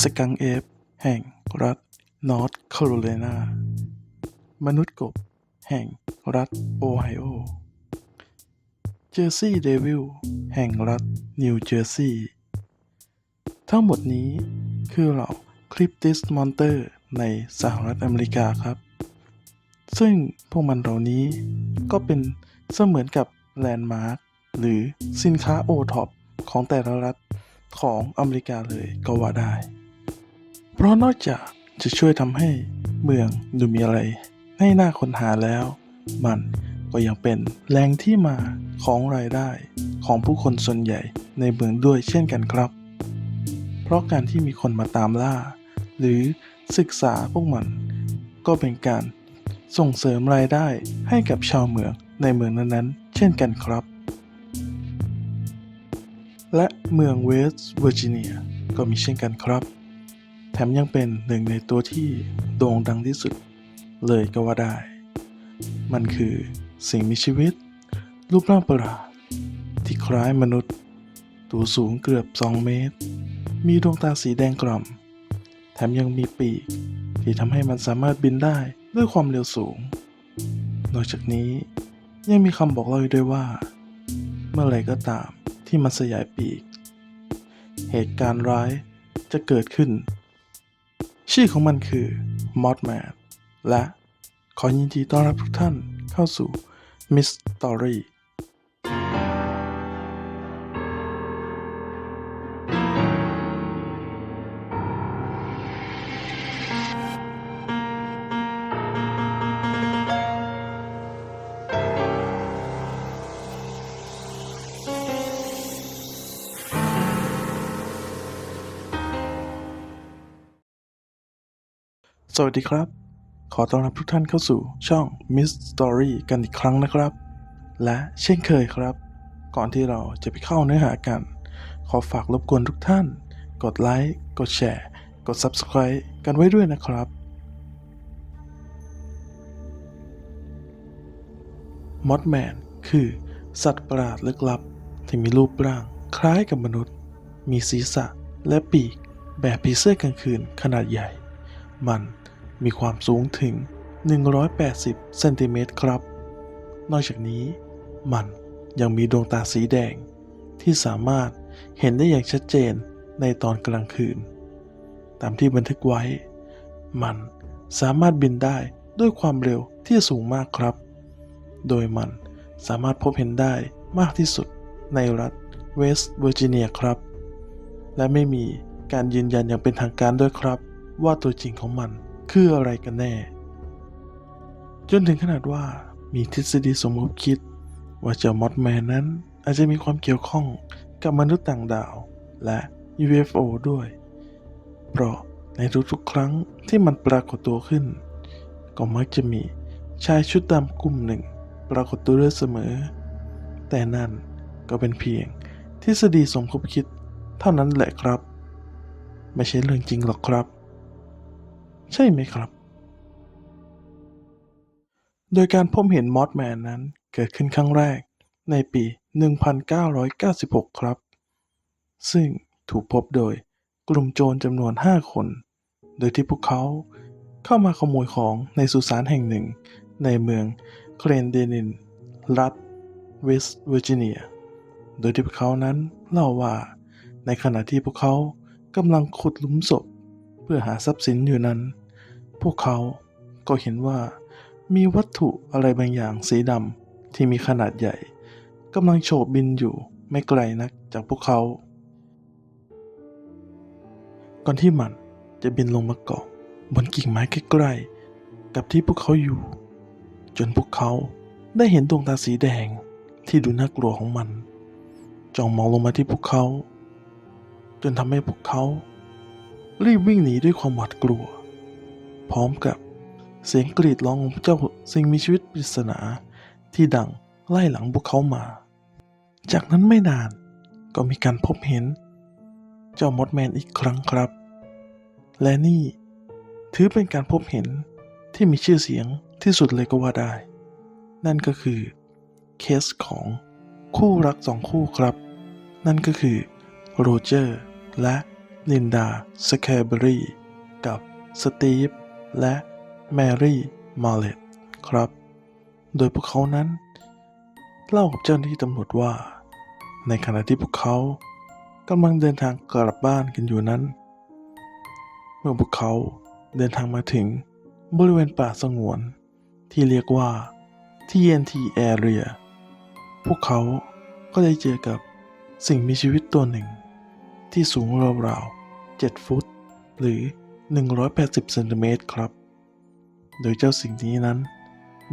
สกังเอฟ แห่งรัฐนอร์ทแคโรไลนามนุษย์กบ แห่งรัฐโอไฮโอ เจอร์ซีย์เดวิล แห่งรัฐนิวเจอร์ซีย์ทั้งหมดนี้คือเหล่าคลิปติสมอนเตอร์ในสหรัฐอเมริกาครับ ซึ่งพวกมันเหล่านี้ก็เป็นเสมือนกับแลนด์มาร์คหรือสินค้าโอท็อปของแต่ละรัฐ ของอเมริกาเลยก็ว่าได้ เพราะนอกจากจะช่วยทำให้เมืองดูมีอะไร ให้หน่าค้นหาแล้ว มันก็ยังเป็นแหล่งที่มาของรายได้ของผู้คนส่วนใหญ่ในเมืองด้วยเช่นกันครับ เพราะการที่มีคนมาตามล่า หรือศึกษาพวกมัน ก็เป็นการส่งเสริมรายได้ให้กับชาวเมืองในเมืองนั้นๆ เช่นกันครับ และเมืองเวสต์เวอร์จิเนียก็มีเช่นกันครับ แถมยังเป็นหนึ่งในตัวที่โด่งดังที่สุด เลยก็ว่าได้ มันคือสิ่งมีชีวิต รูปร่างประหลาดที่คล้ายมนุษย์ ตัวสูงเกือบ 2 เมตร มีดวงตาสีแดงกล่ำแถมยังมีปีก ที่ทำให้มันสามารถบินได้ด้วยความเร็วสูง นอกจากนี้ยังมีคำบอกเล่าด้วยว่า เมื่อไรก็ตาม ที่มันสยายปีก เหตุการณ์ร้ายจะเกิดขึ้น ชื่อของมันคือมอสแมนและขอยินดีต้อนรับทุกท่านเข้าสู่มิสตอรี่ สวัสดีครับ ขอต้อนรับทุกท่านเข้าสู่ช่อง Miss Story กันอีกครั้งนะครับ และเช่นเคยครับ ก่อนที่เราจะไปเข้าเนื้อหากัน ขอฝากรบกวนทุกท่าน กดไลค์ กดแชร์ กด Subscribe กันไว้ด้วยนะครับ มอ t แมนคือสัตว์ประหลาดลึกลับ ที่มีรูปร่างคล้ายกับมนุษย์ มีศีรษะและปีกแบบผีเสื้อกลางคืนขนาดใหญ่ มันมีความสูงถึง 180 เซนติเมตรครับ นอกจากนี้ มันยังมีดวงตาสีแดง ที่สามารถเห็นได้อย่างชัดเจนในตอนกลางคืน ตามที่บันทึกไว้ มันสามารถบินได้ด้วยความเร็วที่สูงมากครับ โดยมันสามารถพบเห็นได้มากที่สุดในรัฐเวสต์เวอร์จิเนียครับ และไม่มีการยืนยันอย่างเป็นทางการด้วยครับ ว่าตัวจริงของมันคืออะไรกันแน่ จนถึงขนาดว่ามีทฤษฎีสมมติคิด ว่าเจ้ามอสแมนนั้นอาจจะมีความเกี่ยวข้องกับมนุษย์ต่างดาวและ UFO ด้วย เพราะในทุกๆครั้งที่มันปรากฏตัวขึ้น ก็มักจะมีชายชุดดำกลุ่มหนึ่ง ปรากฏตัวด้วยเสมอ แต่นั่นก็เป็นเพียงทฤษฎีสมคบคิดเท่านั้นแหละครับ ไม่ใช่เรื่องจริงหรอกครับ ใช่ไหมครับ โดยการพบเห็นมอสแมนนั้นเกิดขึ้นครั้งแรกในปี 1996 ครับ ซึ่งถูกพบโดยกลุ่มโจรจำนวน 5 คน โดยที่พวกเขาเข้ามาขโมยของในสุสานแห่งหนึ่ง ในเมืองเครนเดนิน รัฐเวสต์เวอร์จิเนีย โดยที่พวกเขานั้นเล่าว่าในขณะที่พวกเขากำลังขุดหลุมศพ เพื่อหาทรัพย์สินอยู่นั้น พวกเขาก็เห็นว่ามีวัตถุอะไรบางอย่างสีดำที่มีขนาดใหญ่กำลังโฉบบินอยู่ไม่ไกลนักจากพวกเขา ก่อนที่มันจะบินลงมาเกาะบนกิ่งไม้ใกล้ๆกับที่พวกเขาอยู่ จนพวกเขาได้เห็นดวงตาสีแดงที่ดูน่ากลัวของมัน จ้องมองลงมาที่พวกเขา จนทำให้พวกเขา รีบวิ่งหนีด้วยความหวาดกลัว พร้อมกับเสียงกรีดร้องของเจ้าสิ่งมีชีวิตปริศนาที่ดังไล่หลังพวกเขามา จากนั้นไม่นานก็มีการพบเห็น เจ้ามดแมนอีกครั้งครับ และนี่ถือเป็นการพบเห็นที่มีชื่อเสียงที่สุดเลยก็ว่าได้ นั่นก็คือเคสของคู่รักสองคู่ครับ นั่นก็คือโรเจอร์และ ลินดาสแคเบอรี่กับสตีฟและแมรี่มาเลตครับ โดยพวกเขานั้น เล่ากับเจ้าหน้าที่ตำรวจว่า ในขณะที่พวกเขากำลังเดินทางกลับบ้านกันอยู่นั้น เมื่อพวกเขาเดินทางมาถึงบริเวณป่าสงวน ที่เรียกว่า TNT Area พวกเขาก็ได้เจอกับสิ่งมีชีวิตตัวหนึ่ง ที่สูงราวๆ 7 ฟุต หรือ 180เซนติเมตรครับ โดยเจ้าสิ่งนี้นั้น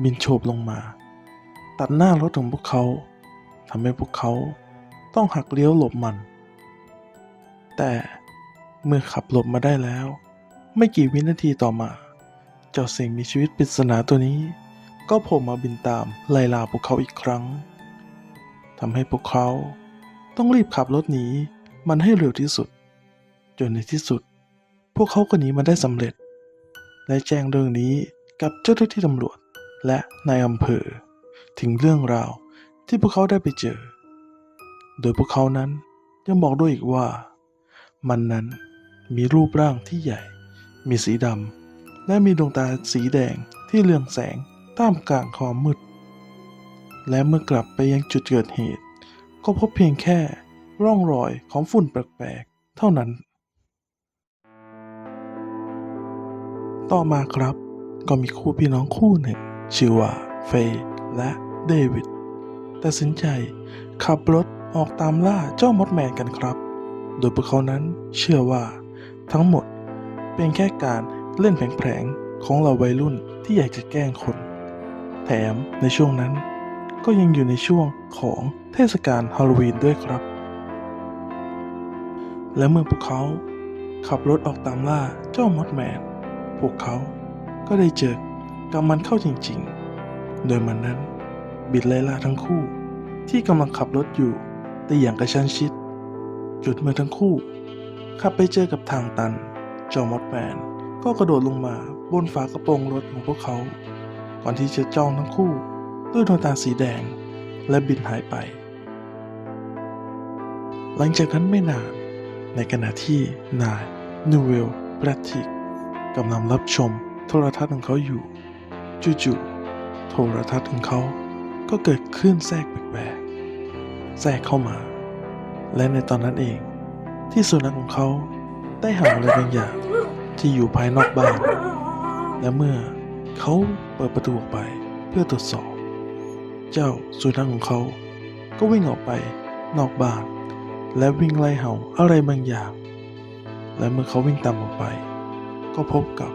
บินโฉบลงมา ตัดหน้ารถของพวกเขาทำให้พวกเขาต้องหักเลี้ยวหลบมัน แต่เมื่อขับหลบมาได้แล้ว ไม่กี่วินาทีต่อมา เจ้าสิ่งมีชีวิตปริศนาตัวนี้ ก็โผล่มาบินตามไล่ล่าพวกเขาอีกครั้งทำให้พวกเขาต้องรีบขับรถหนีมันให้เร็วที่สุด จนในที่สุด พวกเขาก็หนีมาได้สำเร็จ และแจ้งเรื่องนี้กับเจ้าหน้าที่ตำรวจและนายอำเภอ ถึงเรื่องราวที่พวกเขาได้ไปเจอ โดยพวกเขานั้นยังบอกด้วยอีกว่า มันนั้นมีรูปร่างที่ใหญ่ มีสีดำและมีดวงตาสีแดงที่เรืองแสงท่ามกลางความมืด และเมื่อกลับไปยังจุดเกิดเหตุ ก็พบเพียงแค่ร่องรอยของฝุ่นแปลกๆ เท่านั้น ต่อมาครับ ก็มีคู่พี่น้องคู่หนึ่ง ชื่อว่าเฟย์และเดวิดตัดสินใจขับรถออกตามล่าเจ้ามดแมนกันครับ โดยพวกเขานั้นเชื่อว่าทั้งหมดเป็นแค่การเล่นแผลงๆของเราวัยรุ่นที่อยากจะแกล้งคน แถมในช่วงนั้น ก็ยังอยู่ในช่วงของเทศกาลฮาโลวีนด้วยครับ และเมื่อพวกเขาขับรถออกตามล่าเจ้ามดแมน พวกเขาก็ได้เจอกับมันเข้าจริงๆ โดยมันนั้นบิดไล่ล่าทั้งคู่ที่กำลังขับรถอยู่แต่อย่างกระชั้นชิด จุดเมื่อทั้งคู่ขับไปเจอกับทางตัน จอมดแมนก็กระโดดลงมาบนฝากระโปรงรถของพวกเขา ก่อนที่จะจ้องทั้งคู่ด้วยดวงตาสีแดงและบินหายไป หลังจากนั้นไม่นานในขณะที่นายนูเวลแบรติก กำลังรับชมโทรทัศน์ของเขาอยู่จู่ๆโทรทัศน์ของเขาก็เกิดคลื่นแทรกแปลกๆแทรกเข้ามา และในตอนนั้นเองที่สุนัขของเขาได้เห่าอะไรบางอย่างที่อยู่ภายนอกบ้าน และเมื่อเขาเปิดประตูออกไปเพื่อตรวจสอบ เจ้าสุนัขของเขาก็วิ่งออกไปนอกบ้าน และวิ่งไล่เห่าอะไรบางอย่าง และเมื่อเขาวิ่งตามออกไป ก็พบกับ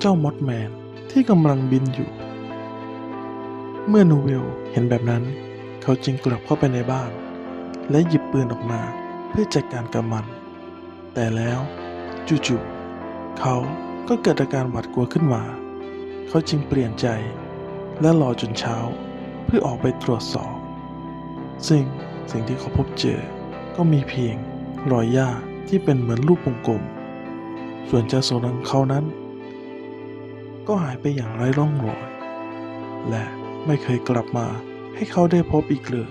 เจ้ามดแมนที่กำลังบินอยู่ เมื่อนูเวลเห็นแบบนั้น เขาจึงกลับเข้าไปในบ้าน และหยิบปืนออกมาเพื่อจัดการกับมัน แต่แล้วจู่ๆเขาก็เกิดอาการหวาดกลัวขึ้นมา เขาจึงเปลี่ยนใจ และรอจนเช้าเพื่อออกไปตรวจสอบ ซึ่งสิ่งที่เขาพบเจอก็มีเพียงรอยหญ้าที่เป็นเหมือนรูปวงกลม ส่วนเจ้าสุนัขของเขานั้น ก็หายไปอย่างไร้ร่องรอย และไม่เคยกลับมาให้เขาได้พบอีกเลย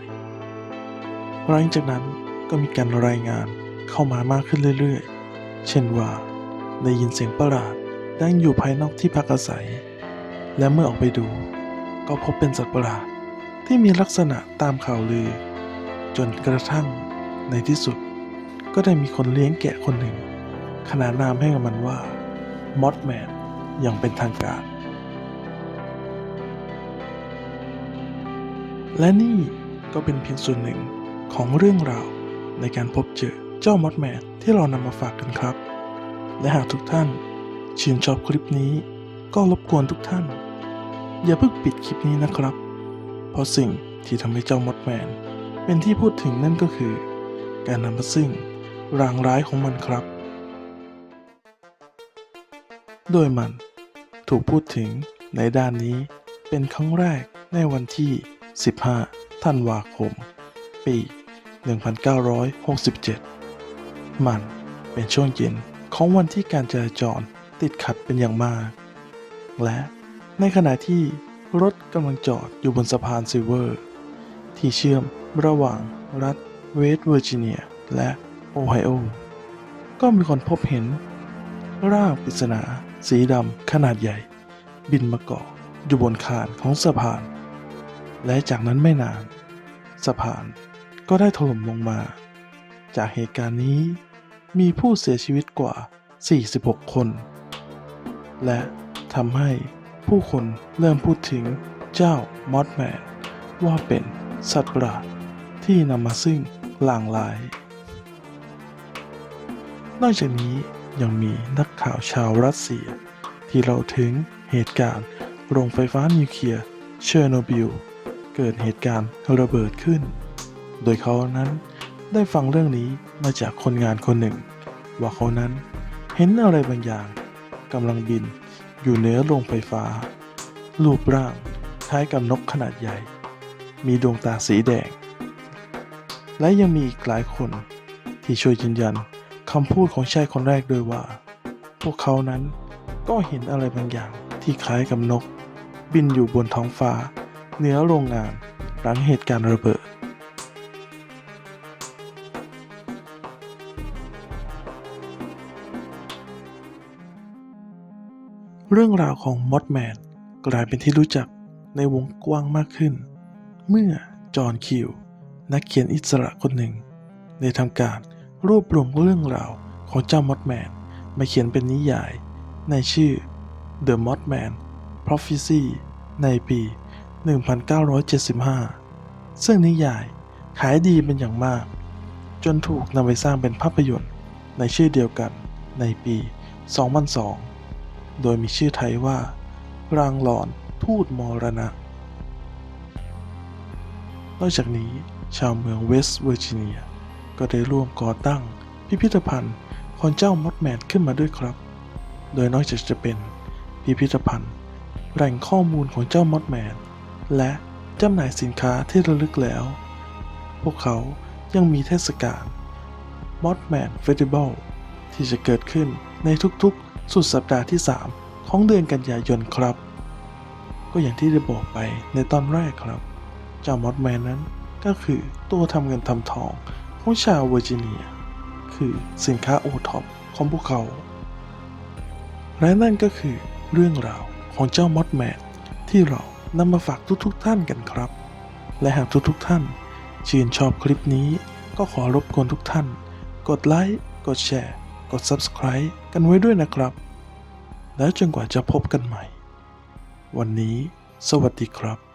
หลังจากนั้นก็มีการรายงานเข้ามามากขึ้นเรื่อยๆ เช่นว่า ได้ยินเสียงประหลาดดังอยู่ภายนอกที่พักอาศัย และเมื่อออกไปดู ก็พบเป็นสัตว์ประหลาดที่มีลักษณะตามข่าวลือ จนกระทั่งในที่สุดก็ได้มีคนเลี้ยงแกะคนหนึ่ง ขนานนามให้กับมันว่ามอสแมนอย่างเป็นทางการ และนี่ก็เป็นเพียงส่วนหนึ่งของเรื่องราวในการพบเจอเจ้ามอสแมนที่เรานำมาฝากกันครับ และหากทุกท่านชื่นชอบคลิปนี้ ก็รบกวนทุกท่าน อย่าเพิ่งปิดคลิปนี้นะครับ เพราะสิ่งที่ทำให้เจ้ามอสแมนเป็นที่พูดถึงนั่นก็คือ การนำมาซึ่งรางร้ายของมันครับ โดยมันถูกพูดถึงในด้านนี้เป็นครั้งแรกในวันที่ 15 ธันวาคม ปี 1967 มันเป็นช่วงเย็นของวันที่การจราจรติดขัดเป็นอย่างมาก และในขณะที่รถกำลังจอดอยู่บนสะพานซิลเวอร์ ที่เชื่อมระหว่างรัฐเวสต์เวอร์จิเนีย และโอไฮโอ ก็มีคนพบเห็นร่างปริศนา สีดำขนาดใหญ่ บินมาเกาะอยู่บนคานของสะพาน และจากนั้นไม่นาน สะพานก็ได้ถล่มลงมา จากเหตุการณ์นี้มีผู้เสียชีวิตกว่า 46 คน และทำให้ผู้คนเริ่มพูดถึงเจ้ามอสแมนว่าเป็นสัตว์ประหลาดที่นำมาซึ่งลางร้าย นอกจากนี้ ยังมีนักข่าวชาวรัสเซีย ที่เล่าถึงเหตุการณ์โรงไฟฟ้านิวเคลียร์เชอร์โนบิลเกิดเหตุการณ์ระเบิดขึ้น โดยเขานั้นได้ฟังเรื่องนี้มาจากคนงานคนหนึ่ง ว่าเขานั้นเห็นอะไรบางอย่างกำลังบินอยู่เหนือโรงไฟฟ้า รูปร่างคล้ายกับนกขนาดใหญ่ มีดวงตาสีแดง และยังมีอีกหลายคนที่ช่วยยืนยัน คำพูดของชายคนแรกโดยว่า พวกเขานั้นก็เห็นอะไรบางอย่างที่คล้ายกับนก บินอยู่บนท้องฟ้า เหนือโรงงานหลังเหตุการณ์ระเบิด เรื่องราวของมอดแมนกลายเป็นที่รู้จักในวงกว้างมากขึ้น เมื่อจอห์นคิวนักเขียนอิสระคนหนึ่งได้ทำการ รวบรวมเรื่องราวของเจ้ามอดแมนมาเขียนเป็นนิยาย ในชื่อ The Mothman Prophecy ในปี 1975 ซึ่งนิยายขายดีเป็นอย่างมาก จนถูกนำไปสร้างเป็นภาพยนตร์ในชื่อเดียวกันในปี 2002 โดยมีชื่อไทยว่า รางหลอนทูตมรณะ นอกจากนี้ชาวเมืองเวสต์เวอร์จิเนีย ก็ได้ร่วมก่อตั้ง พิพิธภัณฑ์ของเจ้ามดแมนขึ้นมาด้วยครับ โดยนอกจากจะเป็นพิพิธภัณฑ์แหล่งข้อมูลของเจ้ามดแมน และจำหน่ายสินค้าที่ระลึกแล้ว พวกเขายังมีเทศกาล Mothman Festival ที่จะเกิดขึ้นในทุกๆ สุดสัปดาห์ที่ 3 ของเดือนกันยายนครับ ก็อย่างที่ได้บอกไปในตอนแรกครับ เจ้ามอสแมนนั้นก็คือตัวทำเงินทำทอง ของชาวเวอร์จิเนีย คือสินค้าโอท็อปของพวกเขา และนั่นก็คือเรื่องราวของเจ้ามอสแมนที่เรานำมาฝากทุกๆทท่านกันครับ และหากทุกๆทท่านชื่นชอบคลิปนี้ก็ขอรบกวนทุกท่าน กดไลค์กดแชร์ กด Subscribe กันไว้ด้วยนะครับ แล้วจนกว่าจะพบกันใหม่ วันนี้ สวัสดีครับ